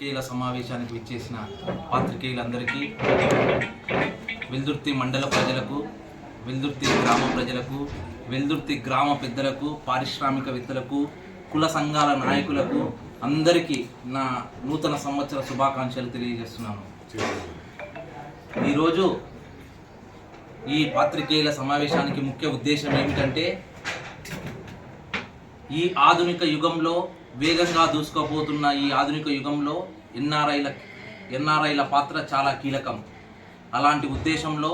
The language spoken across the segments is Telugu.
పాత్రికేయుల సమావేశానికి విచ్చేసిన పాత్రికేయులందరికీ వెల్దుర్తి మండల ప్రజలకు వెల్దుర్తి గ్రామ ప్రజలకు వెల్దుర్తి గ్రామ పెద్దలకు పారిశ్రామికవేత్తలకు కుల సంఘాల నాయకులకు అందరికీ నా నూతన సంవత్సర శుభాకాంక్షలు తెలియజేస్తున్నాను. ఈరోజు ఈ పాత్రికేయుల సమావేశానికి ముఖ్య ఉద్దేశం ఏమిటంటే ఈ ఆధునిక యుగంలో వేగంగా దూసుకుపోతున్న ఈ ఆధునిక యుగంలో ఎన్ఆర్ఐల ఎన్ఆర్ఐల పాత్ర చాలా కీలకం. అలాంటి ఉద్దేశంలో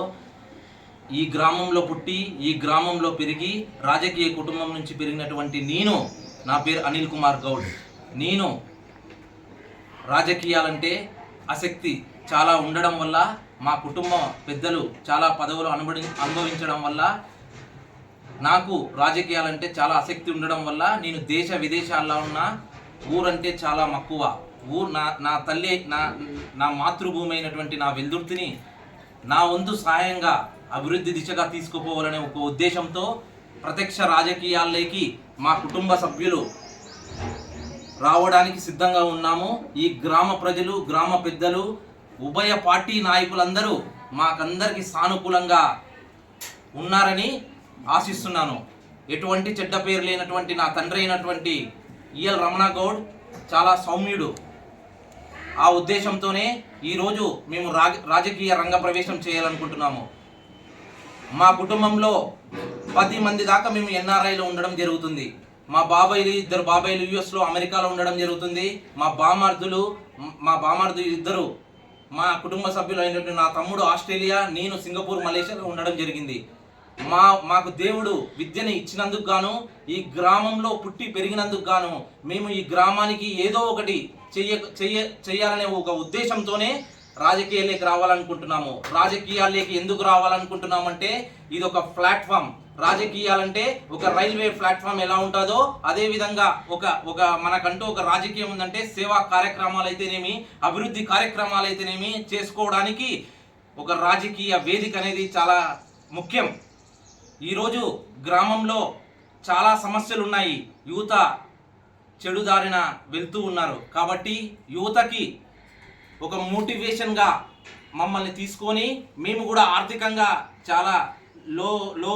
ఈ గ్రామంలో పుట్టి ఈ గ్రామంలో పెరిగి రాజకీయ కుటుంబం నుంచి పెరిగినటువంటి నేను నా పేరు అనిల్ కుమార్ గౌడ్. నేను రాజకీయాలంటే ఆసక్తి చాలా ఉండడం వల్ల మా కుటుంబ పెద్దలు చాలా పదవులు అనుభవి అనుభవించడం వల్ల నాకు రాజకీయాలంటే చాలా ఆసక్తి ఉండడం వల్ల నేను దేశ విదేశాల్లో ఉన్న ఊరంటే చాలా మక్కువ. ఊరు నా నా తల్లి నా నా మాతృభూమి అయినటువంటి నా వెల్దుర్తిని నా వంతు సహాయంగా అభివృద్ధి దిశగా తీసుకుపోవాలనే ఒక ఉద్దేశంతో ప్రత్యక్ష రాజకీయాల్లోకి మా కుటుంబ సభ్యులు రావడానికి సిద్ధంగా ఉన్నాము. ఈ గ్రామ ప్రజలు గ్రామ పెద్దలు ఉభయ పార్టీ నాయకులందరూ మాకందరికీ సానుకూలంగా ఉన్నారని ఆశిస్తున్నాను. ఎటువంటి చెడ్డ పేరు లేనటువంటి నా తండ్రి అయినటువంటి ఈఎల్ రమణ గౌడ్ చాలా సౌమ్యుడు. ఆ ఉద్దేశంతోనే ఈరోజు మేము రాజకీయ రంగ ప్రవేశం చేయాలనుకుంటున్నాము. మా కుటుంబంలో పది మంది దాకా మేము ఎన్ఆర్ఐలో ఉండడం జరుగుతుంది. మా బాబాయిలు ఇద్దరు బాబాయిలు యుఎస్లో అమెరికాలో ఉండడం జరుగుతుంది. మా బామార్దులు మా బామార్దులు ఇద్దరు మా కుటుంబ సభ్యులు అయినటువంటి నా తమ్ముడు ఆస్ట్రేలియా నేను సింగపూర్ మలేషియాలో ఉండడం జరిగింది. మా మాకు దేవుడు విద్యని ఇచ్చినందుకు గాను ఈ గ్రామంలో పుట్టి పెరిగినందుకు గాను మేము ఈ గ్రామానికి ఏదో ఒకటి చెయ్య చెయ్య చెయ్యాలనే ఒక ఉద్దేశంతోనే రాజకీయాల్లోకి రావాలనుకుంటున్నాము. రాజకీయాల్లోకి ఎందుకు రావాలనుకుంటున్నామంటే ఇది ఒక ప్లాట్ఫామ్. రాజకీయాలంటే ఒక రైల్వే ప్లాట్ఫామ్ ఎలా ఉంటుందో అదేవిధంగా ఒక ఒక మనకంటూ ఒక రాజకీయం ఉందంటే సేవా కార్యక్రమాలు అయితేనేమి అభివృద్ధి కార్యక్రమాలు అయితేనేమి చేసుకోవడానికి ఒక రాజకీయ వేదిక అనేది చాలా ముఖ్యం. ఈరోజు గ్రామంలో చాలా సమస్యలు ఉన్నాయి యువత చెడు దారిన వెళ్తూ ఉన్నారు. కాబట్టి యువతకి ఒక మోటివేషన్గా మమ్మల్ని తీసుకొని మేము కూడా ఆర్థికంగా చాలా లో లో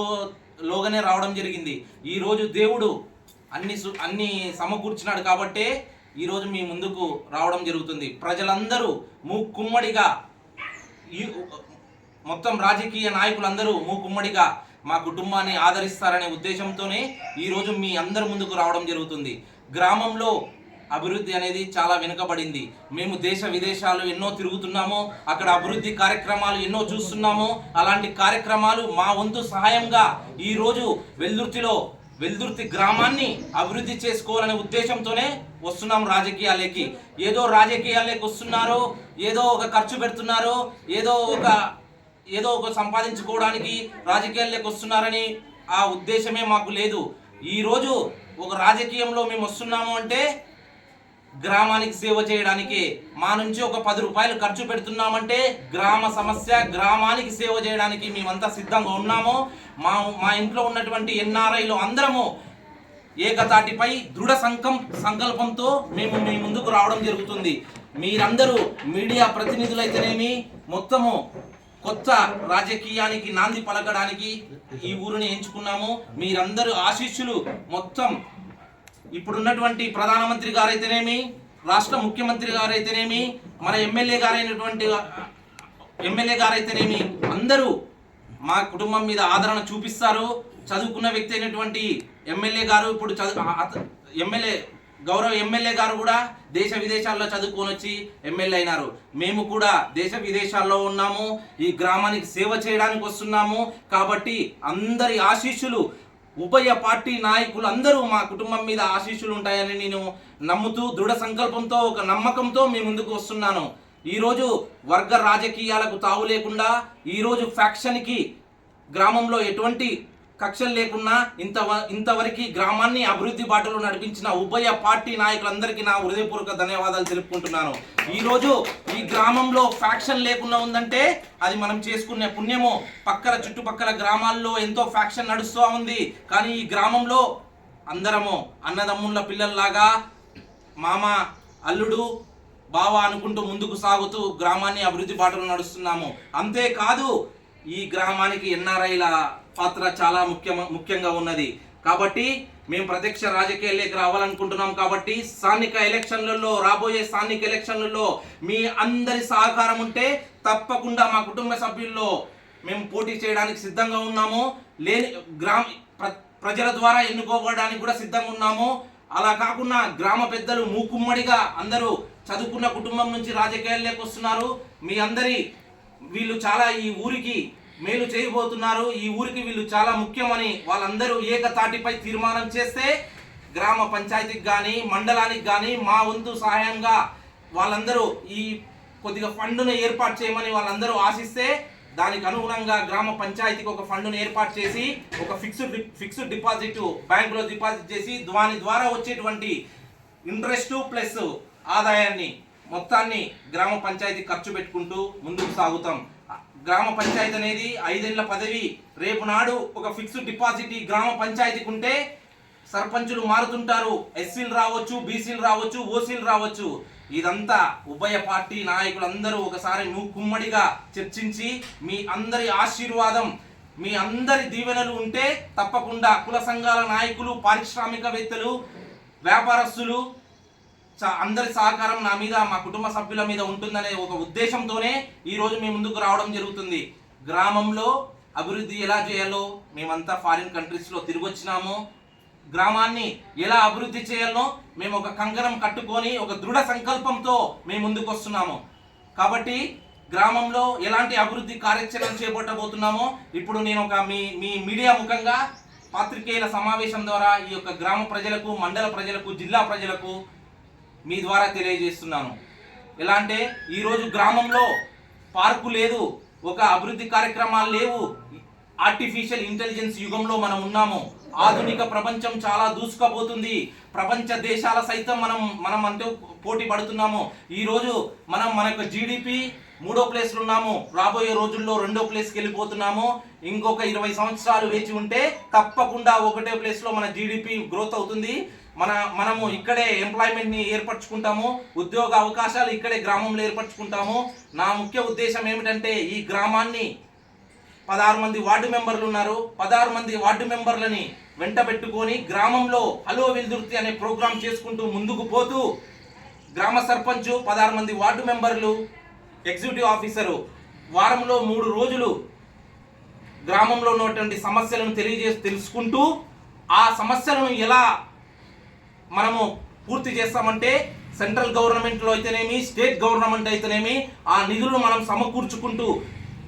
లోగానే రావడం జరిగింది. ఈరోజు దేవుడు అన్ని సు అన్ని సమకూర్చినాడు కాబట్టే ఈరోజు మీ ముందుకు రావడం జరుగుతుంది. ప్రజలందరూ మూకుమ్మడిగా ఈ మొత్తం రాజకీయ నాయకులందరూ మూకుమ్మడిగా మా కుటుంబాన్ని ఆదరిస్తారనే ఉద్దేశంతోనే ఈరోజు మీ అందరి ముందుకు రావడం జరుగుతుంది. గ్రామంలో అభివృద్ధి అనేది చాలా వెనుకబడింది. మేము దేశ విదేశాలు ఎన్నో తిరుగుతున్నాము అక్కడ అభివృద్ధి కార్యక్రమాలు ఎన్నో చూస్తున్నాము అలాంటి కార్యక్రమాలు మా వంతు సహాయంగా ఈరోజు వెల్దుర్తిలో వెల్దుర్తి గ్రామాన్ని అభివృద్ధి చేసుకోవాలనే ఉద్దేశంతోనే వస్తున్నాం రాజకీయాలకి ఏదో రాజకీయాలకి వస్తున్నారో ఏదో ఒక ఖర్చు పెడుతున్నారో ఏదో ఒక ఏదో ఒక సంపాదించుకోవడానికి రాజకీయాల్లోకి వస్తున్నారని ఆ ఉద్దేశమే మాకు లేదు. ఈరోజు ఒక రాజకీయంలో మేము వస్తున్నాము అంటే గ్రామానికి సేవ చేయడానికి మా నుంచి ఒక పది రూపాయలు ఖర్చు పెడుతున్నామంటే గ్రామ సమస్య గ్రామానికి సేవ చేయడానికి మేమంతా సిద్ధంగా ఉన్నాము. మా మా ఇంట్లో ఉన్నటువంటి ఎన్ఆర్ఐలు అందరము ఏకతాటిపై దృఢ సంకం సంకల్పంతో మేము మీ ముందుకు రావడం జరుగుతుంది. మీరందరూ మీడియా ప్రతినిధులైతేనేమి మొత్తము కొత్త రాజకీయానికి నాంది పలకడానికి ఈ ఊరిని ఎంచుకున్నాము. మీరందరూ ఆశీస్సులు మొత్తం ఇప్పుడున్నటువంటి ప్రధానమంత్రి గారైతేనేమి రాష్ట్ర ముఖ్యమంత్రి గారైతేనేమి మన ఎమ్మెల్యే గారైనటువంటి ఎమ్మెల్యే గారైతేనేమి అందరూ మా కుటుంబం మీద ఆదరణ చూపిస్తారు. చదువుకున్న వ్యక్తి అయినటువంటి ఎమ్మెల్యే గారు ఇప్పుడు చదువు ఎమ్మెల్యే గౌరవ ఎమ్మెల్యే గారు కూడా దేశ విదేశాల్లో చదువుకొని వచ్చి ఎమ్మెల్యే అయినారు. మేము కూడా దేశ విదేశాల్లో ఉన్నాము ఈ గ్రామానికి సేవ చేయడానికి వస్తున్నాము. కాబట్టి అందరి ఆశీస్సులు ఉభయ పార్టీ నాయకులు అందరూ మా కుటుంబం మీద ఆశీస్సులు ఉంటాయని నేను నమ్ముతూ దృఢ సంకల్పంతో ఒక నమ్మకంతో మీ ముందుకు వస్తున్నాను. ఈరోజు వర్గ రాజకీయాలకు తావు లేకుండా ఈరోజు ఫ్యాక్షన్కి గ్రామంలో ఎటువంటి కక్షలు లేకున్నా ఇంత ఇంతవరకు గ్రామాన్ని అభివృద్ధి బాటలో నడిపించిన ఉభయ పార్టీ నాయకులందరికీ నా హృదయపూర్వక ధన్యవాదాలు తెలుపుకుంటున్నాను. ఈరోజు ఈ గ్రామంలో ఫ్యాక్షన్ లేకుండా ఉందంటే అది మనం చేసుకునే పుణ్యము. పక్కల చుట్టుపక్కల గ్రామాల్లో ఎంతో ఫ్యాక్షన్ నడుస్తూ ఉంది. కానీ ఈ గ్రామంలో అందరము అన్నదమ్ముళ్ళ పిల్లల్లాగా మామ అల్లుడు బావా అనుకుంటూ ముందుకు సాగుతూ గ్రామాన్ని అభివృద్ధి బాటలో నడుస్తున్నాము. అంతేకాదు ఈ గ్రామానికి ఎన్ఆర్ఐల పాత్ర చాలా ముఖ్య ముఖ్యంగా ఉన్నది. కాబట్టి మేము ప్రత్యక్ష రాజకీయాల్లోకి రావాలనుకుంటున్నాం కాబట్టి స్థానిక ఎలక్షన్లలో రాబోయే స్థానిక ఎలక్షన్లలో మీ అందరి సహకారం ఉంటే తప్పకుండా మా కుటుంబ సభ్యుల్లో మేము పోటీ చేయడానికి సిద్ధంగా ఉన్నాము. లేని గ్రామ ప్ర- ప్రజల ద్వారా ఎన్నుకోవడానికి కూడా సిద్ధంగా ఉన్నాము. అలా కాకుండా గ్రామ పెద్దలు మూకుమ్మడిగా అందరూ చదువుకున్న కుటుంబం నుంచి రాజకీయాల్లోకి వస్తున్నారు. మీ అందరి వీళ్ళు చాలా ఈ ఊరికి మేలు చేయబోతున్నారు. ఈ ఊరికి వీళ్ళు చాలా ముఖ్యమని వాళ్ళందరూ ఏకతాటిపై తీర్మానం చేస్తే గ్రామ పంచాయతీకి కానీ మండలానికి కానీ మా వంతు సహాయంగా వాళ్ళందరూ ఈ కొద్దిగా ఫండ్ను ఏర్పాటు చేయమని వాళ్ళందరూ ఆశిస్తే దానికి అనుగుణంగా గ్రామ పంచాయతీకి ఒక ఫండ్ను ఏర్పాటు చేసి ఒక ఫిక్స్డ్ ఫిక్స్డ్ డిపాజిట్ బ్యాంకులో డిపాజిట్ చేసి దాని ద్వారా వచ్చేటువంటి ఇంట్రెస్ట్ ప్లస్ ఆదాయాన్ని మొత్తాన్ని గ్రామ పంచాయతీ ఖర్చు పెట్టుకుంటూ ముందుకు సాగుతాం. గ్రామ పంచాయతీ అనేది ఐదేళ్ళ పదవి. రేపు నాడు ఒక ఫిక్స్డ్ డిపాజిట్ ఈ గ్రామ పంచాయతీకి ఉంటే సర్పంచులు మారుతుంటారు. ఎస్సీలు రావచ్చు బీసీలు రావచ్చు ఓసీలు రావచ్చు. ఇదంతా ఉభయ పార్టీ నాయకులందరూ ఒకసారి నువ్వు కుమ్మడిగా చర్చించి మీ అందరి ఆశీర్వాదం మీ అందరి దీవెనలు ఉంటే తప్పకుండా కుల సంఘాల నాయకులు పారిశ్రామికవేత్తలు వ్యాపారస్తులు అందరి సహకారం నా మీద మా కుటుంబ సభ్యుల మీద ఉంటుందనే ఒక ఉద్దేశంతోనే ఈ రోజు మీ ముందుకు రావడం జరుగుతుంది. గ్రామంలో అభివృద్ధి ఎలా చేయాలో మేమంతా ఫారిన్ కంట్రీస్లో తిరిగి వచ్చినాము. గ్రామాన్ని ఎలా అభివృద్ధి చేయాలో మేము ఒక కంకణం కట్టుకొని ఒక దృఢ సంకల్పంతో మేము ముందుకు వస్తున్నాము. కాబట్టి గ్రామంలో ఎలాంటి అభివృద్ధి కార్యాచరణ చేపట్టబోతున్నామో ఇప్పుడు నేను ఒక మీ మీ మీడియా ముఖంగా పాత్రికేయుల సమావేశం ద్వారా ఈ యొక్క గ్రామ ప్రజలకు మండల ప్రజలకు జిల్లా ప్రజలకు మీ ద్వారా తెలియజేస్తున్నాను. ఎలా అంటే ఈరోజు గ్రామంలో పార్కు లేదు ఒక అభివృద్ధి కార్యక్రమాలు లేవు. ఆర్టిఫిషియల్ ఇంటెలిజెన్స్ యుగంలో మనం ఉన్నాము. ఆధునిక ప్రపంచం చాలా దూసుకుపోతుంది. ప్రపంచ దేశాల సైతం మనం మనం అంటే పోటీ పడుతున్నాము. ఈరోజు మనం మన యొక్క జీడిపి మూడో ప్లేస్లో ఉన్నాము. రాబోయే రోజుల్లో రెండో ప్లేస్కి వెళ్ళిపోతున్నాము. ఇంకొక ఇరవై సంవత్సరాలు వేచి ఉంటే తప్పకుండా ఒకటే ప్లేస్లో మన జీడిపి గ్రోత్ అవుతుంది. మన మనము ఇక్కడే ఎంప్లాయ్మెంట్ని ఏర్పరచుకుంటాము ఉద్యోగ అవకాశాలు ఇక్కడే గ్రామంలో ఏర్పరచుకుంటాము. నా ముఖ్య ఉద్దేశం ఏమిటంటే ఈ గ్రామాన్ని పదహారు మంది వార్డు మెంబర్లు ఉన్నారు. పదహారు మంది వార్డు మెంబర్లని వెంట పెట్టుకొని గ్రామంలో హలో వెల్దుర్తి అనే ప్రోగ్రాం చేసుకుంటూ ముందుకు పోతూ గ్రామ సర్పంచ్ పదహారు మంది వార్డు మెంబర్లు ఎగ్జిక్యూటివ్ ఆఫీసరు వారంలో మూడు రోజులు గ్రామంలో ఉన్నటువంటి సమస్యలను తెలియజేసి తెలుసుకుంటూ ఆ సమస్యలను ఎలా మనము పూర్తి చేస్తామంటే సెంట్రల్ గవర్నమెంట్లో అయితేనేమి స్టేట్ గవర్నమెంట్ అయితేనేమి ఆ నిధులు మనం సమకూర్చుకుంటూ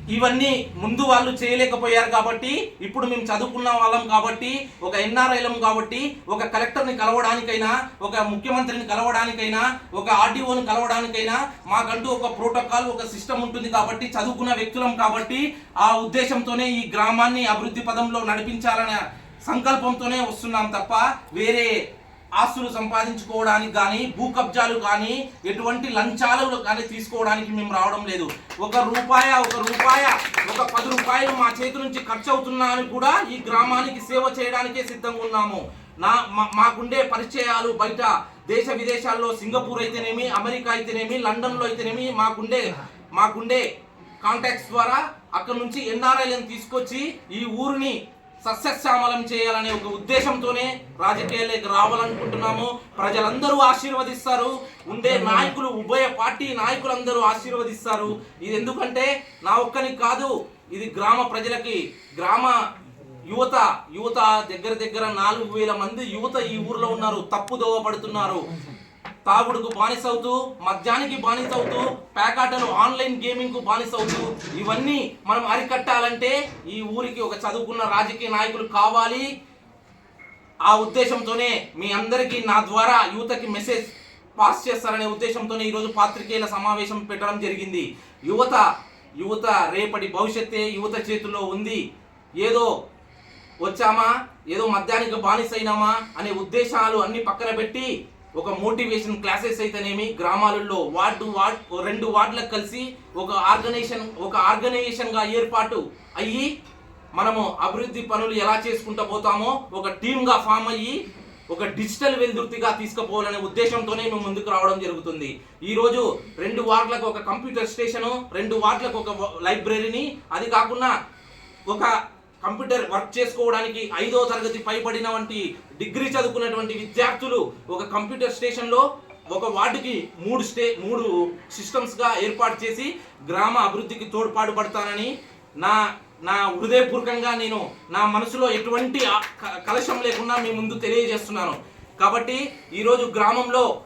ఇవన్నీ ముందు వాళ్ళు చేయలేకపోయారు కాబట్టి ఇప్పుడు మేము చదువుకున్న వాళ్ళం కాబట్టి ఒక ఎన్ఆర్ఐలం కాబట్టి ఒక కలెక్టర్ని కలవడానికైనా ఒక ముఖ్యమంత్రిని కలవడానికైనా ఒక ఆర్డీఓని కలవడానికైనా మాకంటూ ఒక ప్రోటోకాల్ ఒక సిస్టమ్ ఉంటుంది కాబట్టి చదువుకున్న వ్యక్తులం కాబట్టి ఆ ఉద్దేశంతోనే ఈ గ్రామాన్ని అభివృద్ధి పదంలో నడిపించాలనే సంకల్పంతోనే వస్తున్నాం తప్ప వేరే ఆస్తులు సంపాదించుకోవడానికి కానీ భూ కబ్జాలు కానీ ఎటువంటి లంచాలు కానీ తీసుకోవడానికి మేము రావడం లేదు. ఒక రూపాయ ఒక రూపాయ ఒక పది రూపాయలు మా చేతి నుంచి ఖర్చు అవుతున్నా అని కూడా ఈ గ్రామానికి సేవ చేయడానికే సిద్ధంగా ఉన్నాము. నా మాకుండే పరిచయాలు బయట దేశ విదేశాల్లో సింగపూర్ అయితేనేమి అమెరికా అయితేనేమి లండన్లో అయితేనేమి మాకుండే మాకుండే కాంటాక్ట్స్ ద్వారా అక్కడ నుంచి ఎన్ఆర్ఐలను తీసుకొచ్చి ఈ ఊరిని సస్యశ్యామలం చేయాలనే ఒక ఉద్దేశంతోనే రాజకీయాల్లోకి రావాలనుకుంటున్నాము ప్రజలందరూ ఆశీర్వదిస్తారు. ఉండే నాయకులు ఉభయ పార్టీ నాయకులందరూ ఆశీర్వదిస్తారు. ఇది ఎందుకంటే నా ఒక్కని కాదు ఇది గ్రామ ప్రజలకి గ్రామ యువత యువత దగ్గర దగ్గర నాలుగు వేల మంది యువత ఈ ఊర్లో ఉన్నారు. తప్పుదోవ పడుతున్నారు. తాగుడుకు బానిసవుతూ మద్యానికి బానిసవుతూ పేకాటలు ఆన్లైన్ గేమింగ్కు బానిసవుతూ ఇవన్నీ మనం అరికట్టాలంటే ఈ ఊరికి ఒక చదువుకున్న రాజకీయ నాయకులు కావాలి. ఆ ఉద్దేశంతోనే మీ అందరికీ నా ద్వారా యువతకి మెసేజ్ పాస్ చేస్తారనే ఉద్దేశంతోనే ఈరోజు పాత్రికేయుల సమావేశం పెట్టడం జరిగింది. యువత యువత రేపటి భవిష్యత్తే యువత చేతుల్లో ఉంది. ఏదో వచ్చామా? ఏదో మద్యానికి బానిసైనామా? అనే ఉద్దేశాలు అన్ని పక్కన పెట్టి ఒక మోటివేషన్ క్లాసెస్ అయితేనేమి గ్రామాలలో వార్డు వార్డ్ రెండు వార్డులకు కలిసి ఒక ఆర్గనైజేషన్ ఒక ఆర్గనైజేషన్గా ఏర్పాటు అయ్యి మనము అభివృద్ధి పనులు ఎలా చేసుకుంటూ పోతామో ఒక టీమ్గా ఫామ్ అయ్యి ఒక డిజిటల్ వెలుదుర్తిగా తీసుకుపోవాలనే ఉద్దేశంతోనే మేము ముందుకు రావడం జరుగుతుంది. ఈరోజు రెండు వార్డులకు ఒక కంప్యూటర్ స్టేషను రెండు వార్డులకు ఒక లైబ్రరీని అది కాకుండా ఒక కంప్యూటర్ వర్క్ చేసుకోవడానికి ఐదో తరగతి పైబడిన వంటి డిగ్రీ చదువుకున్నటువంటి విద్యార్థులు ఒక కంప్యూటర్ స్టేషన్లో ఒక వార్డుకి మూడు స్టే మూడు సిస్టమ్స్గా ఏర్పాటు చేసి గ్రామ అభివృద్ధికి తోడ్పాటు పడతానని నా నా హృదయపూర్వకంగా నేను నా మనసులో ఎటువంటి క- కలశం లేకుండా మీ ముందు తెలియజేస్తున్నాను. కాబట్టి ఈరోజు గ్రామంలో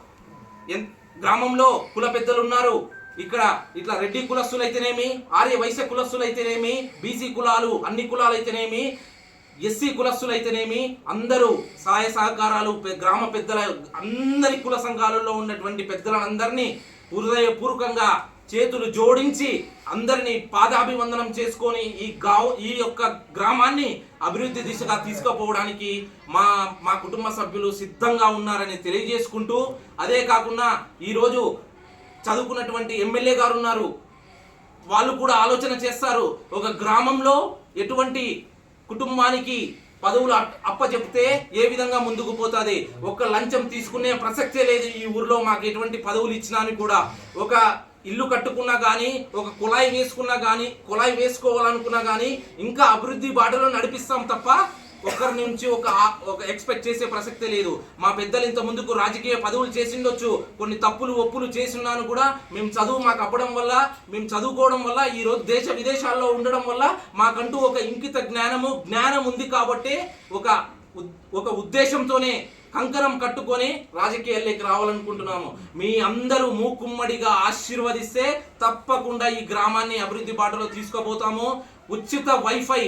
ఎన్- గ్రామంలో కుల పెద్దలు ఉన్నారు. ఇక్కడ ఇట్లా రెడ్డి కులస్తులు అయితేనేమి ఆర్య వైశ్య కులస్తులు అయితేనేమి బీసీ కులాలు అన్ని కులాలు అయితేనేమి ఎస్సీ కులస్తులు అయితేనేమి అందరూ సహాయ సహకారాలు గ్రామ పెద్దల అందరి కుల సంఘాలలో ఉన్నటువంటి పెద్దలందరినీ హృదయపూర్వకంగా చేతులు జోడించి అందరినీ పాదాభివందనం చేసుకొని ఈ గావ్ ఈ యొక్క గ్రామాన్ని అభివృద్ధి దిశగా తీసుకుపోవడానికి మా మా కుటుంబ సభ్యులు సిద్ధంగా ఉన్నారని తెలియజేసుకుంటూ అదే కాకుండా ఈరోజు చదువుకున్నటువంటి ఎమ్మెల్యే గారు ఉన్నారు వాళ్ళు కూడా ఆలోచన చేస్తారు. ఒక గ్రామంలో ఎటువంటి కుటుంబానికి పదవులు అప్- అప్పచెప్తే ఏ విధంగా ముందుకు పోతుంది? ఒక లంచం తీసుకునే ప్రసక్తే లేదు ఈ ఊరిలో మాకు ఎటువంటి పదవులు ఇచ్చినా అని కూడా. ఒక ఇల్లు కట్టుకున్నా కానీ ఒక కుళాయి వేసుకున్నా కానీ కుళాయి వేసుకోవాలనుకున్నా కానీ ఇంకా అభివృద్ధి బాటలో నడిపిస్తాం తప్ప ఒకరి నుంచి ఒక ఒక ఎక్స్పెక్ట్ చేసే ప్రసక్తే లేదు. మా పెద్దలు ఇంత ముందుకు రాజకీయ పదవులు చేసిండొచ్చు. కొన్ని తప్పులు ఒప్పులు చేస్తున్నాను కూడా మేము చదువు మాకు అప్పడం వల్ల మేము చదువుకోవడం వల్ల ఈ రోజు దేశ విదేశాల్లో ఉండడం వల్ల మాకంటూ ఒక ఇంకిత జ్ఞానము జ్ఞానం ఉంది కాబట్టి ఒక ఒక ఉద్దేశంతోనే కంకరం కట్టుకొని రాజకీయాల్లోకి రావాలనుకుంటున్నాము. మీ అందరూ మూకుమ్మడిగా ఆశీర్వదిస్తే తప్పకుండా ఈ గ్రామాన్ని అభివృద్ధి బాటలో తీసుకుపోతాము. ఉచిత వైఫై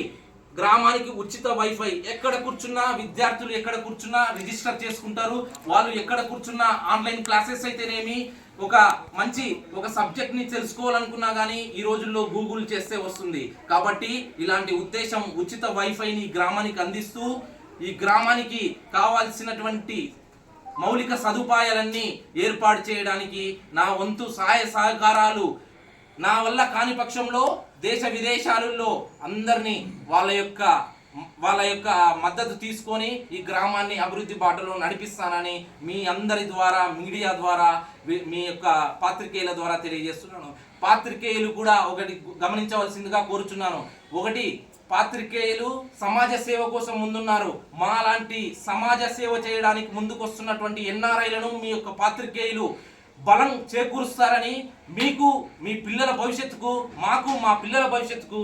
గ్రామానికి ఉచిత వైఫై ఎక్కడ కూర్చున్నా విద్యార్థులు ఎక్కడ కూర్చున్నా రిజిస్టర్ చేసుకుంటారు. వాళ్ళు ఎక్కడ కూర్చున్నా ఆన్లైన్ క్లాసెస్ అయితేనేమి ఒక మంచి ఒక సబ్జెక్ట్ని తెలుసుకోవాలనుకున్నా కానీ ఈ రోజుల్లో గూగుల్ చేస్తే వస్తుంది. కాబట్టి ఇలాంటి ఉద్దేశం ఉచిత వైఫైని గ్రామానికి అందిస్తూ ఈ గ్రామానికి కావాల్సినటువంటి మౌలిక సదుపాయాలన్నీ ఏర్పాటు చేయడానికి నా వంతు సహాయ సహకారాలు నా వల్ల కాని పక్షంలో దేశ విదేశాలలో అందరినీ వాళ్ళ యొక్క వాళ్ళ యొక్క మద్దతు తీసుకొని ఈ గ్రామాన్ని అభివృద్ధి బాటలో నడిపిస్తానని మీ అందరి ద్వారా మీడియా ద్వారా మీ యొక్క పాత్రికేయుల ద్వారా తెలియజేస్తున్నాను. పాత్రికేయులు కూడా ఒకటి గమనించవలసిందిగా కోరుచున్నాను. ఒకటి పాత్రికేయులు సమాజ సేవ కోసం ముందున్నారు. మా లాంటి సమాజ సేవ చేయడానికి ముందుకు వస్తున్నటువంటి ఎన్ఆర్ఐలను మీ యొక్క పాత్రికేయులు బలం చేకూరుస్తారని మీకు మీ పిల్లల భవిష్యత్తుకు మాకు మా పిల్లల భవిష్యత్తుకు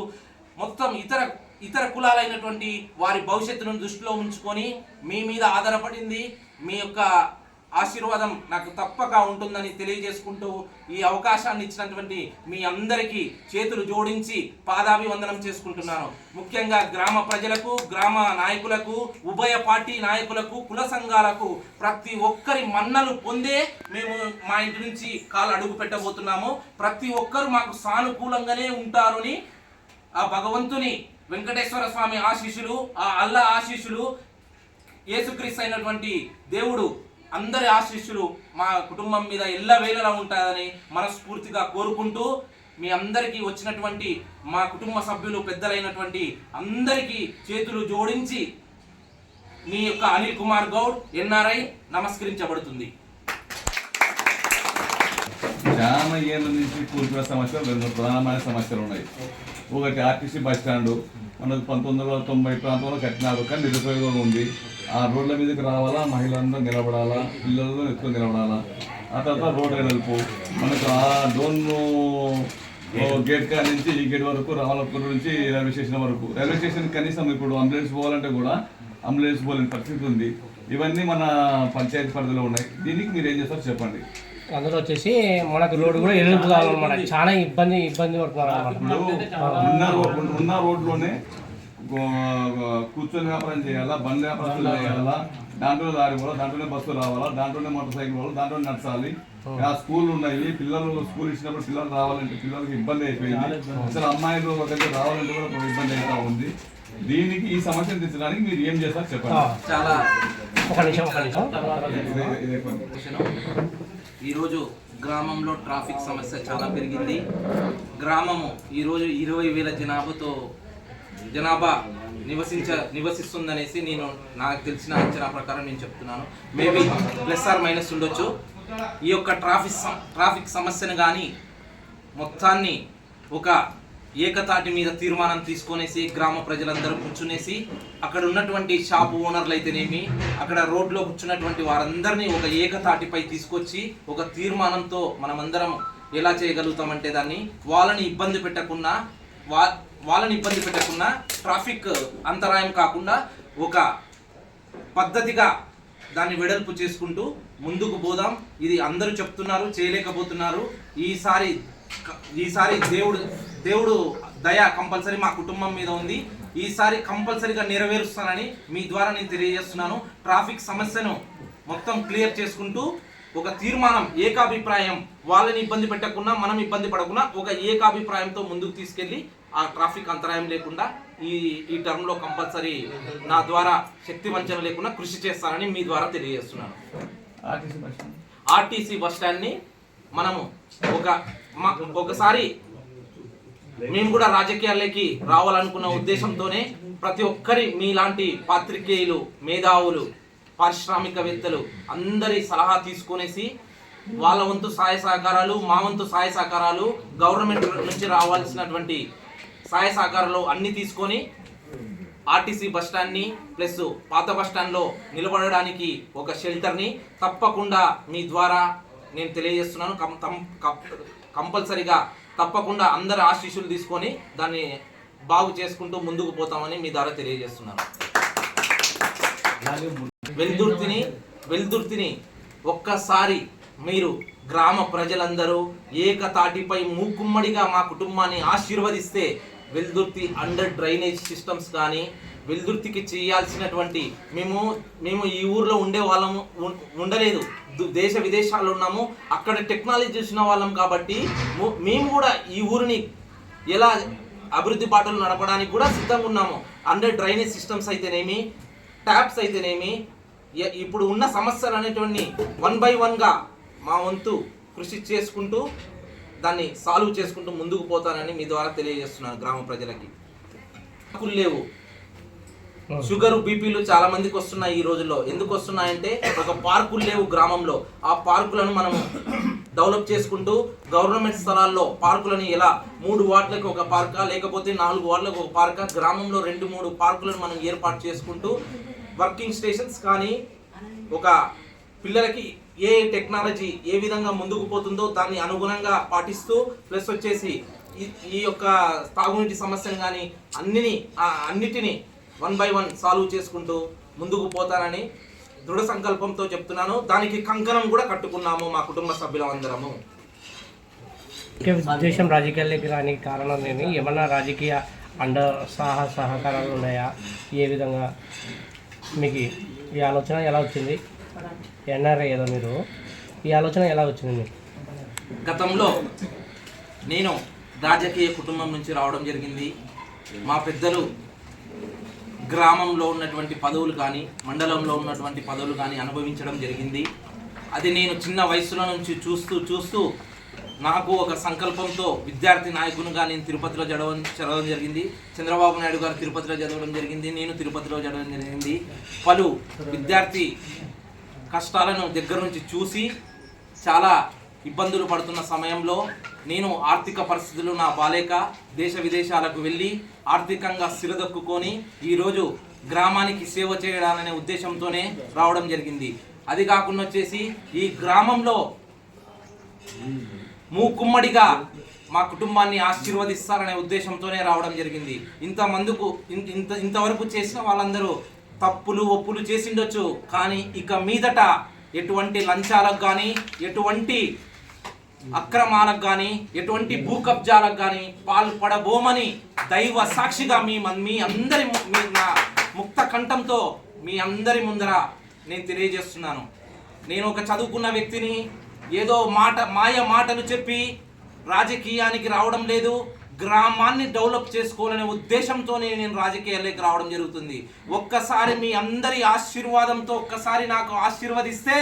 మొత్తం ఇతర ఇతర కులాలైనటువంటి వారి భవిష్యత్తును దృష్టిలో ఉంచుకొని మీ మీద ఆధారపడింది మీ యొక్క ఆశీర్వాదం నాకు తప్పక ఉంటుందని తెలియజేసుకుంటూ ఈ అవకాశాన్ని ఇచ్చినటువంటి మీ అందరికీ చేతులు జోడించి పాదాభివందనం చేసుకుంటున్నాను. ముఖ్యంగా గ్రామ ప్రజలకు గ్రామ నాయకులకు ఉభయ పార్టీ నాయకులకు కుల సంఘాలకు ప్రతి ఒక్కరి మన్నలు పొందే మేము మా ఇంటి నుంచి కాలు అడుగు పెట్టబోతున్నాము. ప్రతి ఒక్కరు మాకు సానుకూలంగానే ఉంటారని ఆ భగవంతుని వెంకటేశ్వర స్వామి ఆశీస్సులు ఆ అల్లా ఆశీస్సులు యేసుక్రీస్తు అయినటువంటి దేవుడు అందరి ఆశీస్సులు మా కుటుంబం మీద ఎల్లవేళలా ఉంటాయని మనస్ఫూర్తిగా కోరుకుంటూ మీ అందరికీ వచ్చినటువంటి మా కుటుంబ సభ్యులు పెద్దలైనటువంటి అందరికీ చేతులు జోడించి మీ యొక్క అనిల్ కుమార్ గౌడ్ ఎన్ఆర్ఐ నమస్కరించబడుతుంది. చాలా ఏళ్ళ నుంచి సమస్యలు రెండు ప్రధానమైన సమస్యలు ఉన్నాయి. ఒకటి ఆర్టీసీ బస్ స్టాండ్. మనకు పంతొమ్మిది వందల తొంభై ప్రాంతంలో కట్టినారు కానీ నిరుపయోగం ఉంది. ఆ రోడ్ల మీదకి రావాలా మహిళలందరూ నిలబడాలా పిల్లలు ఎక్కువ నిలబడాలా? ఆ తర్వాత రోడ్ వెడల్పు మనకు ఆ డోన్ గేట్ కా నుంచి ఈ గేట్ వరకు రావాలపూర్ నుంచి రైల్వే స్టేషన్ వరకు. రైల్వే స్టేషన్ కనీసం ఇప్పుడు అంబులెన్స్ పోవాలంటే కూడా అంబులెన్స్ పోలేని పరిస్థితి ఉంది. ఇవన్నీ మన పంచాయతీ పరిధిలో ఉన్నాయి. దీనికి మీరు ఏం చేస్తారో చెప్పండి. అందులో వచ్చేసి మనకు రోడ్డు కూడా కావాలన్నమాట. చాలా ఇబ్బంది ఇబ్బంది పడుతున్నారు ఉన్న రోడ్ ఉన్న రోడ్లోనే కూర్చొని వ్యాపారం చేయాలా బండి వ్యాపారం చేయాలా దాంట్లో లారీ పోవాలా దాంట్లోనే బస్సు రావాలా దాంట్లోనే మోటార్ సైకిల్ పోవాలి దాంట్లోనే నడచాలి. ఆ స్కూల్ ఉన్నాయి పిల్లలు స్కూల్ ఇచ్చినప్పుడు పిల్లలు రావాలంటే పిల్లలకి ఇబ్బంది అయిపోయింది. అసలు అమ్మాయిలు ఒక దగ్గర రావాలంటే కూడా ఇబ్బంది అవుతా ఉంది. దీనికి ఈ సమస్యను తీర్చడానికి మీరు ఏం చేస్తారు చెప్పండి. చాలా ఒక నిమిషం ఒక. ఈరోజు గ్రామంలో ట్రాఫిక్ సమస్య చాలా పెరిగింది. గ్రామము ఈరోజు ఇరవై వేల జనాభాతో జనాభా నివసించ నివసిస్తుందనేసి నేను నాకు తెలిసిన అంచనా ప్రకారం నేను చెప్తున్నాను. మేబీ ప్లస్ ఆర్ మైనస్ ఉండొచ్చు. ఈ యొక్క ట్రాఫిక్ ట్రాఫిక్ సమస్యను కానీ మొత్తాన్ని ఒక ఏకతాటి మీద తీర్మానం తీసుకొనేసి గ్రామ ప్రజలందరూ కూర్చునేసి అక్కడ ఉన్నటువంటి షాప్ ఓనర్లు అయితేనేమి అక్కడ రోడ్లో కూర్చున్నటువంటి వారందరినీ ఒక ఏకతాటిపై తీసుకొచ్చి ఒక తీర్మానంతో మనమందరం ఎలా చేయగలుగుతామంటే దాన్ని వాళ్ళని ఇబ్బంది పెట్టకుండా వా వాళ్ళని ఇబ్బంది పెట్టకుండా ట్రాఫిక్ అంతరాయం కాకుండా ఒక పద్ధతిగా దాన్ని వెడల్పు చేసుకుంటూ ముందుకు పోదాం. ఇది అందరూ చెప్తున్నారు చేయలేకపోతున్నారు. ఈసారి ఈసారి దేవుడు దేవుడు దయ కంపల్సరీ మా కుటుంబం మీద ఉంది. ఈసారి కంపల్సరీగా నెరవేరుస్తానని మీ ద్వారా నేను తెలియజేస్తున్నాను. ట్రాఫిక్ సమస్యను మొత్తం క్లియర్ చేసుకుంటూ ఒక తీర్మానం ఏకాభిప్రాయం వాళ్ళని ఇబ్బంది పెట్టకుండా మనం ఇబ్బంది పడకుండా ఒక ఏకాభిప్రాయంతో ముందుకు తీసుకెళ్ళి ఆ ట్రాఫిక్ అంతరాయం లేకుండా ఈ ఈ టర్మ్లో కంపల్సరీ నా ద్వారా శక్తి వంచన లేకుండా కృషి చేస్తానని మీ ద్వారా తెలియజేస్తున్నాను. ఆర్టీసీ బస్ స్టాండ్ని మనము ఒక ఒకసారి మేము కూడా రాజకీయాల్లోకి రావాలనుకున్న ఉద్దేశంతోనే ప్రతి ఒక్కరి మీలాంటి పాత్రికేయులు మేధావులు పారిశ్రామికవేత్తలు అందరి సలహా తీసుకొనేసి వాళ్ళ వంతు సహాయ సహకారాలు మా వంతు సహాయ సహకారాలు గవర్నమెంట్ నుంచి రావాల్సినటువంటి సహాయ సహకారాలు అన్ని తీసుకొని ఆర్టీసీ బస్ స్టాండ్ని ప్లస్ పాత బస్ స్టాండ్లో నిలబడడానికి ఒక షెల్టర్ని తప్పకుండా మీ ద్వారా నేను తెలియజేస్తున్నాను. కం కం- కంపల్సరిగా తప్పకుండా అందరి ఆశీస్సులు తీసుకొని దాన్ని బాగు చేసుకుంటూ ముందుకు పోతామని మీ ద్వారా తెలియజేస్తున్నాను. వెల్దుర్తిని వెల్దుర్తిని ఒక్కసారి మీరు గ్రామ ప్రజలందరూ ఏకతాటిపై మూకుమ్మడిగా మా కుటుంబాన్ని ఆశీర్వదిస్తే వెల్దుర్తి అండర్ డ్రైనేజ్ సిస్టమ్స్ కానీ వెల్దుర్తికి చేయాల్సినటువంటి మేము మేము ఈ ఊర్లో ఉండే వాళ్ళము ఉండలేదు. దు- దేశ విదేశాల్లో ఉన్నాము. అక్కడ టెక్నాలజీ చూసిన వాళ్ళం కాబట్టి మేము కూడా ఈ ఊరిని ఎలా అభివృద్ధి బాటలు నడపడానికి కూడా సిద్ధంగా ఉన్నాము. అండర్ డ్రైనేజ్ సిస్టమ్స్ అయితేనేమి ట్యాప్స్ అయితేనేమి ఇప్పుడు ఉన్న సమస్యలు అనేటువంటి వన్ బై వన్గా మా వంతు కృషి చేసుకుంటూ దాన్ని సాల్వ్ చేసుకుంటూ ముందుకు పోతానని మీ ద్వారా తెలియజేస్తున్నాను గ్రామ ప్రజలకి. పార్కులు లేవు. షుగర్ బీపీలు చాలా మందికి వస్తున్నాయి ఈ రోజుల్లో. ఎందుకు వస్తున్నాయంటే ఒక పార్కులు లేవు గ్రామంలో. ఆ పార్కులను మనము డెవలప్ చేసుకుంటూ గవర్నమెంట్ స్థలాల్లో పార్కులని ఎలా మూడు వార్డులకు ఒక పార్కా లేకపోతే నాలుగు వార్డులకు ఒక పార్కా గ్రామంలో రెండు మూడు పార్కులను మనం ఏర్పాటు చేసుకుంటూ వర్కింగ్ స్టేషన్స్ కానీ ఒక పిల్లలకి ఏ టెక్నాలజీ ఏ విధంగా ముందుకు పోతుందో దాన్ని అనుగుణంగా పాటిస్తూ ప్లస్ వచ్చేసి ఈ- ఈ యొక్క తాగునీటి సమస్యను కానీ అన్నిని ఆ అన్నిటిని వన్ బై వన్ సాల్వ్ చేసుకుంటూ ముందుకు పోతానని దృఢ సంకల్పంతో చెప్తున్నాను. దానికి కంకణం కూడా కట్టుకున్నాము మా కుటుంబ సభ్యులం అందరము. ఉద్దేశం రాజకీయాల్లోకి రానికి కారణం నేను ఏమన్నా రాజకీయ అండ సహ సహకారాలు ఉన్నాయా? ఏ విధంగా? మీకు ఈ ఆలోచన ఎలా వచ్చింది? ఎన్ఆర్ఐ ఏదో మీరు? ఈ ఆలోచన ఎలా వచ్చింది మీకు? గతంలో నేను రాజకీయ కుటుంబం నుంచి రావడం జరిగింది. మా పెద్దలు గ్రామంలో ఉన్నటువంటి పదవులు కానీ మండలంలో ఉన్నటువంటి పదవులు కానీ అనుభవించడం జరిగింది. అది నేను చిన్న వయసులో నుంచి చూస్తూ చూస్తూ నాకు ఒక సంకల్పంతో విద్యార్థి నాయకునిగా నేను తిరుపతిలో చదవడం చదవడం జరిగింది. చంద్రబాబు నాయుడు గారు తిరుపతిలో చదవడం జరిగింది. నేను తిరుపతిలో చదవడం జరిగింది. పలు విద్యార్థి కష్టాలను దగ్గర నుంచి చూసి చాలా ఇబ్బందులు పడుతున్న సమయంలో నేను ఆర్థిక పరిస్థితులు నా బాలేక దేశ విదేశాలకు వెళ్ళి ఆర్థికంగా సిరదొక్కుకొని ఈరోజు గ్రామానికి సేవ చేయడాలనే ఉద్దేశంతోనే రావడం జరిగింది. అది కాకుండా వచ్చేసి ఈ గ్రామంలో మూకుమ్మడిగా మా కుటుంబాన్ని ఆశీర్వదిస్తారనే ఉద్దేశంతోనే రావడం జరిగింది. ఇంత మందుకు ఇంత ఇంతవరకు చేసిన వాళ్ళందరూ తప్పులు ఒప్పులు చేసిండొచ్చు కానీ ఇక మీదట ఎటువంటి లంచాలకు కానీ ఎటువంటి అక్రమాలకు కానీ ఎటువంటి భూ కబ్జాలకు కానీ పాల్పడబోమని దైవ సాక్షిగా మీ మీ అందరి మీ నా ముక్త కంఠంతో మీ అందరి ముందర నేను తెలియజేస్తున్నాను. నేను ఒక చదువుకున్న వ్యక్తిని ఏదో మాట మాయ మాటలు చెప్పి రాజకీయానికి రావడం లేదు గ్రామాన్ని డెవలప్ చేసుకోవాలనే ఉద్దేశంతోనే నేను రాజకీయాల్లోకి రావడం జరుగుతుంది. ఒక్కసారి మీ అందరి ఆశీర్వాదంతో ఒక్కసారి నాకు ఆశీర్వదిస్తే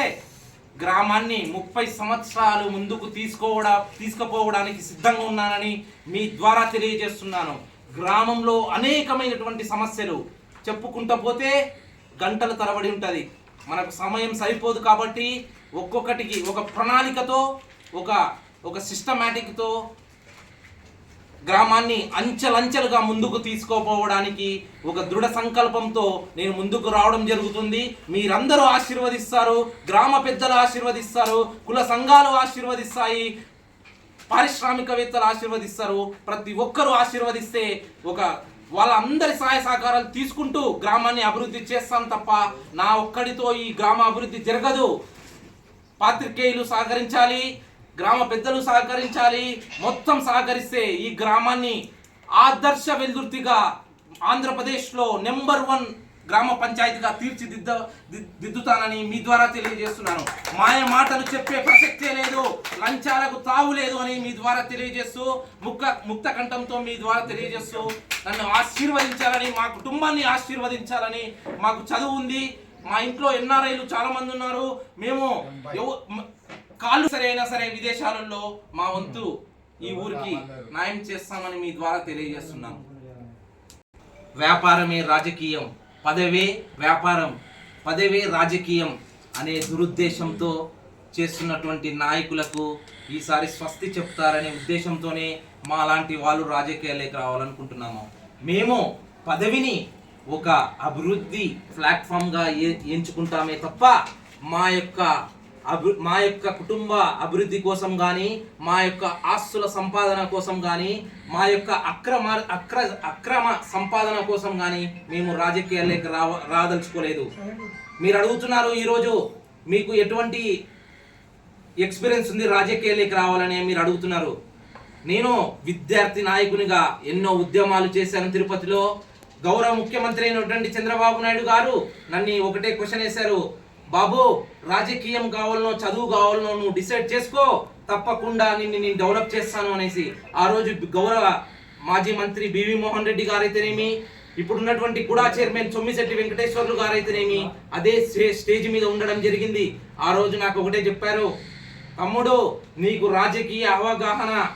గ్రామాన్ని ముప్పై సంవత్సరాలు ముందుకు తీసుకోవడా తీసుకుపోవడానికి సిద్ధంగా ఉన్నానని మీ ద్వారా తెలియజేస్తున్నాను. గ్రామంలో అనేకమైనటువంటి సమస్యలు చెప్పుకుంటా పోతే గంటల తరబడి ఉంటుంది. మనకు సమయం సరిపోదు కాబట్టి ఒక్కొక్కటికి ఒక ప్రణాళికతో ఒక ఒక సిస్టమేటిక్తో గ్రామాన్ని అంచెలంచెలుగా ముందుకు తీసుకోపోవడానికి ఒక దృఢ సంకల్పంతో నేను ముందుకు రావడం జరుగుతుంది. మీరందరూ ఆశీర్వదిస్తారు గ్రామ పెద్దలు ఆశీర్వదిస్తారు కుల సంఘాలు ఆశీర్వదిస్తాయి పారిశ్రామికవేత్తలు ఆశీర్వదిస్తారు. ప్రతి ఒక్కరూ ఆశీర్వదిస్తే ఒక వాళ్ళందరి సహాయ సహకారాలు తీసుకుంటూ గ్రామాన్ని అభివృద్ధి చేస్తాను తప్ప నా ఒక్కడితో ఈ గ్రామ అభివృద్ధి జరగదు. పాత్రికేయులు సహకరించాలి గ్రామ పెద్దలు సహకరించాలి. మొత్తం సహకరిస్తే ఈ గ్రామాన్ని ఆదర్శ వెల్దుర్తిగా ఆంధ్రప్రదేశ్లో నెంబర్ వన్ గ్రామ పంచాయతీగా తీర్చిదిద్ద దిద్దుతానని మీ ద్వారా తెలియజేస్తున్నాను. మాయ మాటలు చెప్పే ప్రసక్తే లేదు. లంచాలకు తావు లేదు అని మీ ద్వారా తెలియజేస్తూ ముక్క ముక్త కంఠంతో మీ ద్వారా తెలియజేస్తూ నన్ను ఆశీర్వదించాలని మా కుటుంబాన్ని ఆశీర్వదించాలని మాకు చదువు ఉంది. మా ఇంట్లో ఎన్ఆర్ఐలు చాలా మంది ఉన్నారు. మేము కాళ్ళు సరే అయినా సరే విదేశాలలో మా వంతు ఈ ఊరికి న్యాయం చేస్తామని మీ ద్వారా తెలియజేస్తున్నాను వ్యాపారమే రాజకీయం పదవే వ్యాపారం పదవే రాజకీయం అనే దురుద్దేశంతో చేస్తున్నటువంటి నాయకులకు ఈసారి స్వస్తి చెప్తారనే ఉద్దేశంతోనే మా లాంటి వాళ్ళు రాజకీయాల్లోకి రావాలనుకుంటున్నాము. మేము పదవిని ఒక అభివృద్ధి ప్లాట్ఫామ్గా ఎంచుకుంటామే తప్ప మా యొక్క అభి మా యొక్క కుటుంబ అభివృద్ధి కోసం కానీ మా యొక్క ఆస్తుల సంపాదన కోసం కానీ మా యొక్క అక్రమ అక్ర అక్రమ సంపాదన కోసం కానీ మేము రాజకీయాల్లోకి రావ రాదలుచుకోలేదు. మీరు అడుగుతున్నారు ఈరోజు మీకు ఎటువంటి ఎక్స్పీరియన్స్ ఉంది రాజకీయాల్లోకి రావాలని మీరు అడుగుతున్నారు. నేను విద్యార్థి నాయకునిగా ఎన్నో ఉద్యమాలు చేశాను తిరుపతిలో. గౌరవ ముఖ్యమంత్రి అయినటువంటి చంద్రబాబు నాయుడు గారు నన్ను ఒకటే క్వశ్చన్ వేశారు. బాబు రాజకీయం కావాలనో చదువు కావాలనో నువ్వు డిసైడ్ చేసుకో. తప్పకుండా నిన్ను నేను డెవలప్ చేస్తాను అనేసి. ఆ రోజు గౌరవ మాజీ మంత్రి బివి మోహన్ రెడ్డి గారైతేనేమి ఇప్పుడున్నటువంటి కుడా చైర్మన్ సొమ్మిశెట్టి వెంకటేశ్వర్లు గారైతేనేమి అదే స్టే- స్టేజ్ మీద ఉండడం జరిగింది. ఆ రోజు నాకు ఒకటే చెప్పారు తమ్ముడు నీకు రాజకీయ అవగాహన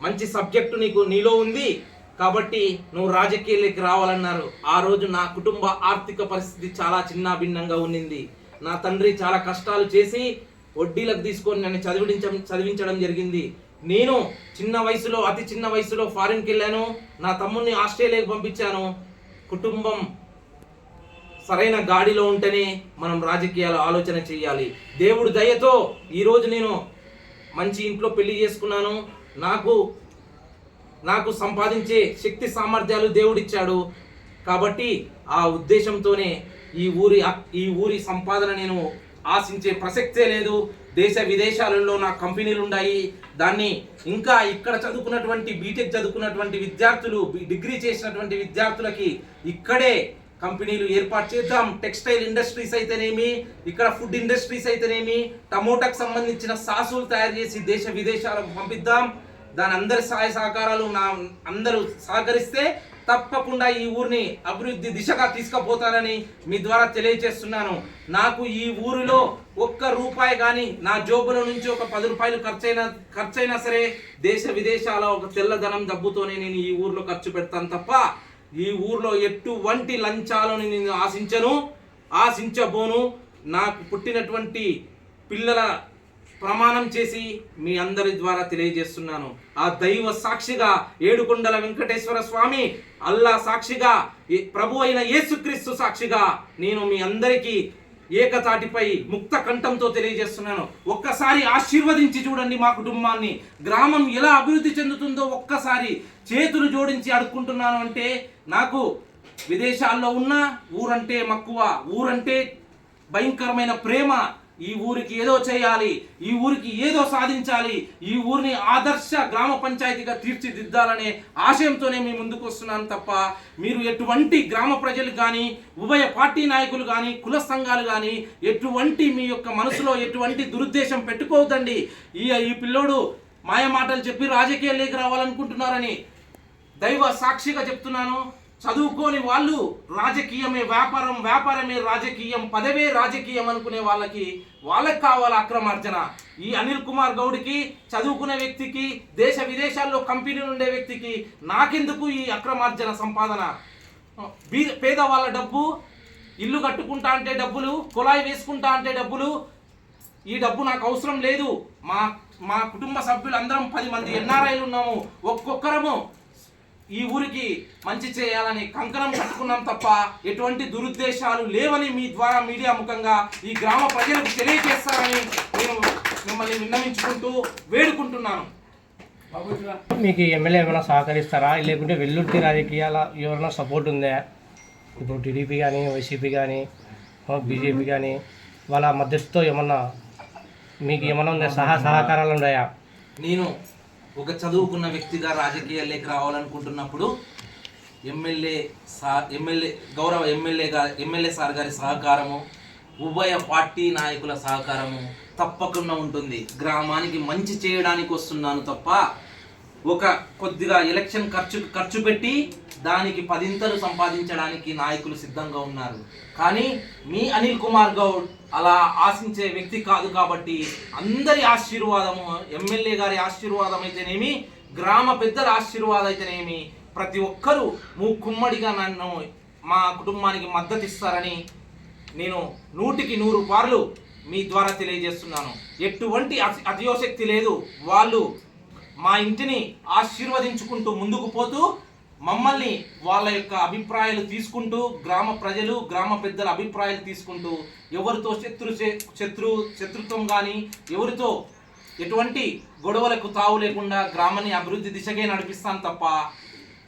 మంచి సబ్జెక్టు నీకు నీలో ఉంది. కాబట్టి నువ్వు రాజకీయాలకి రావాలన్నారు. ఆ రోజు నా కుటుంబ ఆర్థిక పరిస్థితి చాలా చిన్న భిన్నంగా ఉన్నింది. నా తండ్రి చాలా కష్టాలు చేసి వడ్డీలకు తీసుకొని నన్ను చదివించ చదివించడం జరిగింది. నేను చిన్న వయసులో అతి చిన్న వయసులో ఫారిన్కి వెళ్ళాను. నా తమ్ముడిని ఆస్ట్రేలియాకి పంపించాను. కుటుంబం సరైన గాడిలో ఉంటేనే మనం రాజకీయాలు ఆలోచన చేయాలి. దేవుడు దయతో ఈరోజు నేను మంచి ఇంట్లో పెళ్ళి చేసుకున్నాను. నాకు నాకు సంపాదించే శక్తి సామర్థ్యాలు దేవుడిచ్చాడు. కాబట్టి ఆ ఉద్దేశంతోనే ఈ ఊరి ఈ ఊరి సంపాదన నేను ఆశించే ప్రసక్తే లేదు. దేశ విదేశాలలో నా కంపెనీలు ఉన్నాయి దాన్ని ఇంకా ఇక్కడ చదువుకున్నటువంటి బీటెక్ చదువుకున్నటువంటి విద్యార్థులు డిగ్రీ చేసినటువంటి విద్యార్థులకి ఇక్కడే కంపెనీలు ఏర్పాటు చేద్దాం. టెక్స్టైల్ ఇండస్ట్రీస్ అయితేనేమి ఇక్కడ ఫుడ్ ఇండస్ట్రీస్ అయితేనేమి టమోటాకు సంబంధించిన సాసులు తయారు చేసి దేశ విదేశాలకు పంపిద్దాం. దాని అందరి సహాయ సహకారాలు నా అందరూ సహకరిస్తే తప్పకుండా ఈ ఊరిని అభివృద్ధి దిశగా తీసుకుపోతానని మీ ద్వారా తెలియజేస్తున్నాను. నాకు ఈ ఊరిలో ఒక్క రూపాయి కానీ నా జోబుల నుంచి ఒక పది రూపాయలు ఖర్చైనా ఖర్చైనా సరే దేశ విదేశాల ఒక తెల్లదనం డబ్బుతోనే నేను ఈ ఊరిలో ఖర్చు పెడతాను తప్ప ఈ ఊర్లో ఎటువంటి లంచాలను నేను ఆశించను ఆశించబోను. నాకు పుట్టినటువంటి పిల్లల ప్రమాణం చేసి మీ అందరి ద్వారా తెలియజేస్తున్నాను. ఆ దైవ సాక్షిగా ఏడుకొండల వెంకటేశ్వర స్వామి అల్లా సాక్షిగా ఏ- ప్రభు అయిన యేసుక్రీస్తు సాక్షిగా నేను మీ అందరికీ ఏకతాటిపై ముక్త కంఠంతో తెలియజేస్తున్నాను. ఒక్కసారి ఆశీర్వదించి చూడండి మా కుటుంబాన్ని. గ్రామం ఎలా అభివృద్ధి చెందుతుందో ఒక్కసారి చేతులు జోడించి అడుక్కుంటున్నాను అంటే నాకు విదేశాల్లో ఉన్న ఊరంటే మక్కువ ఊరంటే భయంకరమైన ప్రేమ ఈ ఊరికి ఏదో చేయాలి ఈ ఊరికి ఏదో సాధించాలి ఈ ఊరిని ఆదర్శ గ్రామ పంచాయతీగా తీర్చిదిద్దాలనే ఆశయంతోనే మీ ముందుకు వస్తున్నాను తప్ప మీరు ఎటువంటి గ్రామ ప్రజలు కానీ ఉభయ పార్టీ నాయకులు కానీ కుల సంఘాలు కానీ ఎటువంటి మీ యొక్క మనసులో ఎటువంటి దురుద్దేశం పెట్టుకోవద్దండి. ఈ ఈ పిల్లోడు మాయ మాటలు చెప్పి రాజకీయాల్లోకి రావాలనుకుంటున్నారని దైవ సాక్షిగా చెప్తున్నాను. చదువుకోని వాళ్ళు రాజకీయమే వ్యాపారం వ్యాపారమే రాజకీయం పదవే రాజకీయం అనుకునే వాళ్ళకి వాళ్ళకి కావాలి అక్రమార్జన? ఈ అనిల్ కుమార్ గౌడ్కి చదువుకునే వ్యక్తికి దేశ విదేశాల్లో కంపెనీలు ఉండే వ్యక్తికి నాకెందుకు ఈ అక్రమార్జన సంపాదన? బీ- పేదవాళ్ళ డబ్బు ఇల్లు కట్టుకుంటా అంటే డబ్బులు కుళాయి వేసుకుంటా అంటే డబ్బులు ఈ డబ్బు నాకు అవసరం లేదు. మా మా కుటుంబ సభ్యులందరం పది మంది ఎన్ఆర్ఐలు ఉన్నాము. ఒక్కొక్కరము ఈ ఊరికి మంచి చేయాలని కంకణం కట్టుకున్నాం తప్ప ఎటువంటి దురుద్దేశాలు లేవని మీ ద్వారా మీడియా ముఖంగా ఈ గ్రామ ప్రజలకు తెలియజేస్తారని నేను మిమ్మల్ని విన్నవించుకుంటూ వేడుకుంటున్నాను. మీకు ఎమ్మెల్యే ఏమైనా సహకరిస్తారా? లేకుంటే వెల్లుర్తి రాజకీయాల ఎవరైనా సపోర్ట్ ఉందా? ఇప్పుడు టీడీపీ కానీ వైసీపీ కానీ బీజేపీ కానీ వాళ్ళ మద్దతుతో ఏమన్నా మీకు ఏమన్నా ఉందా? సహా సహకారాలు ఉన్నాయా? నేను ఒక చదువుకున్న వ్యక్తిగా రాజకీయాల్లోకి రావాలనుకుంటున్నప్పుడు ఎమ్మెల్యే సా ఎమ్మెల్యే గౌరవ ఎమ్మెల్యే గారి ఎమ్మెల్యే సార్ గారి సహకారము ఉభయ పార్టీ నాయకుల సహకారము తప్పకుండా ఉంటుంది. గ్రామానికి మంచి చేయడానికి వస్తున్నాను తప్ప ఒక కొద్దిగా ఎలక్షన్ ఖర్చు ఖర్చు పెట్టి దానికి పదింతలు సంపాదించడానికి నాయకులు సిద్ధంగా ఉన్నారు. కానీ మీ అనిల్ కుమార్ గౌడ్ అలా ఆశించే వ్యక్తి కాదు కాబట్టి అందరి ఆశీర్వాదము ఎమ్మెల్యే గారి ఆశీర్వాదం అయితేనేమి గ్రామ పెద్దల ఆశీర్వాదం అయితేనేమి ప్రతి ఒక్కరూ మూకుమ్మడిగా నన్ను మా కుటుంబానికి మద్దతు ఇస్తారని నేను నూటికి నూరు పార్లు మీ ద్వారా తెలియజేస్తున్నాను. ఎటువంటి అతి- అతియోశక్తి లేదు. వాళ్ళు మా ఇంటిని ఆశీర్వదించుకుంటూ ముందుకు పోతూ మమ్మల్ని వాళ్ళ యొక్క అభిప్రాయాలు తీసుకుంటూ గ్రామ ప్రజలు గ్రామ పెద్దల అభిప్రాయాలు తీసుకుంటూ ఎవరితో శత్రు శత్రు శత్రుత్వం కానీ ఎవరితో ఎటువంటి గొడవలకు తావు లేకుండా గ్రామాన్ని అభివృద్ధి దిశగే నడిపిస్తాను తప్ప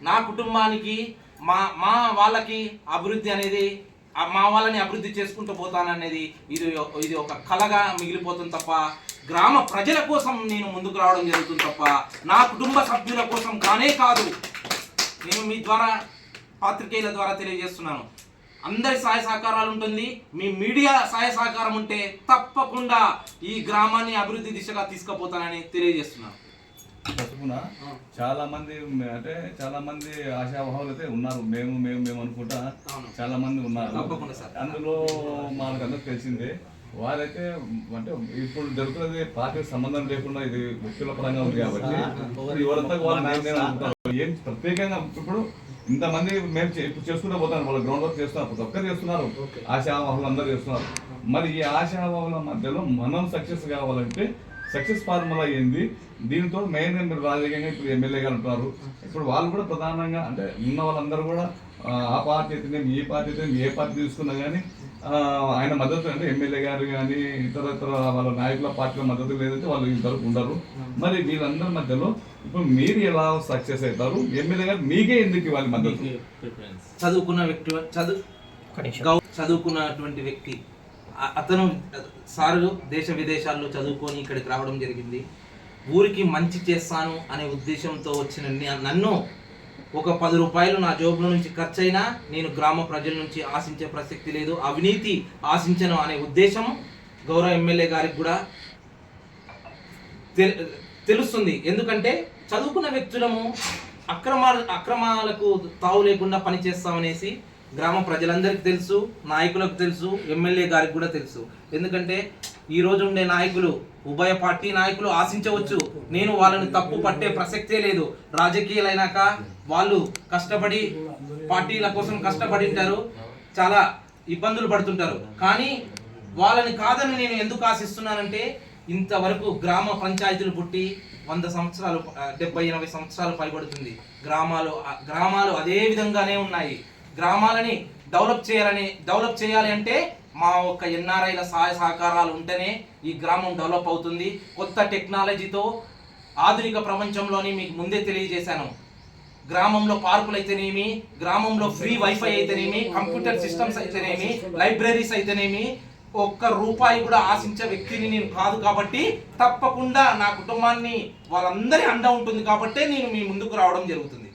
నా కుటుంబానికి మా మా వాళ్ళకి అభివృద్ధి అనేది మా వాళ్ళని అభివృద్ధి చేసుకుంటూ పోతాననేది ఇది ఇది ఒక కళగా మిగిలిపోతుంది తప్ప గ్రామ ప్రజల కోసం నేను ముందుకు రావడం జరుగుతుంది తప్ప నా కుటుంబ సభ్యుల కోసం కానే కాదు నేను మీ ద్వారా పాత్రికేయుల ద్వారా తెలియజేస్తున్నాను. అందరి సహాయ సహకారాలు ఉంటుంది. మీ మీడియా సహాయ సహకారం ఉంటే తప్పకుండా ఈ గ్రామాన్ని అభివృద్ధి దిశగా తీసుకుపోతానని తెలియజేస్తున్నాను. పసుపున చాలా మంది అంటే చాలా మంది ఆశావహాలు అయితే ఉన్నారు. మేము మేము మేము అనుకుంటా. చాలా మంది ఉన్నారు. తప్పకుండా సార్. అందులో మనకు అందరికి తెలిసిందే వారైతే అంటే ఇప్పుడు జరుగుతున్నది పార్టీకి సంబంధం లేకుండా ఇది వ్యక్తుల పరంగా ఉంది కాబట్టి ఎవరంతా వాళ్ళు నేను- నేను అనుకుంటాను. ఏం ప్రత్యేకంగా ఇప్పుడు ఇంతమంది మేము ఇప్పుడు చేసుకుంటూ పోతాను వాళ్ళ గ్రౌండ్ వర్క్ చేస్తున్నారు ప్రతి ఒక్కరు చేస్తున్నారు. ఆశావాహులు అందరూ చేస్తున్నారు. మరి ఈ ఆశావాహుల మధ్యలో మనం సక్సెస్ కావాలంటే సక్సెస్ ఫార్ములా ఏంది? దీంతో మెయిన్ మీరు రాజకీయంగా ఇప్పుడు ఎమ్మెల్యే గారు అంటున్నారు ఇప్పుడు వాళ్ళు కూడా ప్రధానంగా అంటే ఉన్న వాళ్ళందరూ కూడా ఆ, పార్టీ అయితేనే ఈ పార్టీ అయితే ఏ పార్టీ తీసుకున్నా కానీ ఆయన మద్దతు అంటే ఎమ్మెల్యే గారు కానీ ఇతర ఇతర వాళ్ళ నాయకుల పార్టీల మద్దతు లేదంటే వాళ్ళు ఇంతవరకు ఉండరు. మరి వీళ్ళందరి మధ్యలో ఇప్పుడు మీరు ఎలా సక్సెస్ అవుతారు? ఎమ్మెల్యే గారు మీకే ఎందుకు ఇవ్వాలి మద్దతు? చదువుకున్న వ్యక్తి చదువు చదువుకున్నటువంటి వ్యక్తి. అతను సారు దేశ విదేశాల్లో చదువుకొని ఇక్కడికి రావడం జరిగింది. ఊరికి మంచి చేస్తాను అనే ఉద్దేశంతో వచ్చిన ని- నన్ను ఒక పది రూపాయలు నా జోబులో నుంచి ఖర్చు అయినా నేను గ్రామ ప్రజల నుంచి ఆశించే ప్రసక్తి లేదు. అవినీతి ఆశించను అనే ఉద్దేశం గౌరవ ఎమ్మెల్యే గారికి కూడా తె- తెలుస్తుంది. ఎందుకంటే చదువుకున్న వ్యక్తులము అక్రమ అక్రమాలకు తావు లేకుండా పనిచేస్తామనేసి గ్రామ ప్రజలందరికీ తెలుసు నాయకులకు తెలుసు ఎమ్మెల్యే గారికి కూడా తెలుసు. ఎందుకంటే ఈ రోజు ఉండే నాయకులు ఉభయ పార్టీ నాయకులు ఆశించవచ్చు. నేను వాళ్ళని తప్పు పట్టే ప్రసక్తే లేదు. రాజకీయాలైనాక వాళ్ళు కష్టపడి పార్టీల కోసం కష్టపడి ఉంటారు. చాలా ఇబ్బందులు పడుతుంటారు. కానీ వాళ్ళని కాదని నేను ఎందుకు ఆశిస్తున్నానంటే ఇంతవరకు గ్రామ పంచాయతీలు పుట్టి వంద సంవత్సరాలు డెబ్బై ఎనభై సంవత్సరాలు పైబడుతుంది. గ్రామాలు గ్రామాలు అదే విధంగానే ఉన్నాయి. గ్రామాలని డెవలప్ చేయాలని డెవలప్ చేయాలి అంటే మా ఒక్క ఎన్ఆర్ఐల సహాయ సహకారాలు ఉంటేనే ఈ గ్రామం డెవలప్ అవుతుంది. కొత్త టెక్నాలజీతో ఆధునిక ప్రపంచంలోని మీకు ముందే తెలియజేశాను. గ్రామంలో పార్కులు అయితేనేమి గ్రామంలో ఫ్రీ వైఫై అయితేనేమి కంప్యూటర్ సిస్టమ్స్ అయితేనేమి లైబ్రరీస్ అయితేనేమి ఒక్క రూపాయి కూడా ఆశించే వ్యక్తిని నేను కాదు కాబట్టి తప్పకుండా నా కుటుంబాన్ని వాళ్ళందరి అండ ఉంటుంది కాబట్టే నేను మీ ముందుకు రావడం జరుగుతుంది.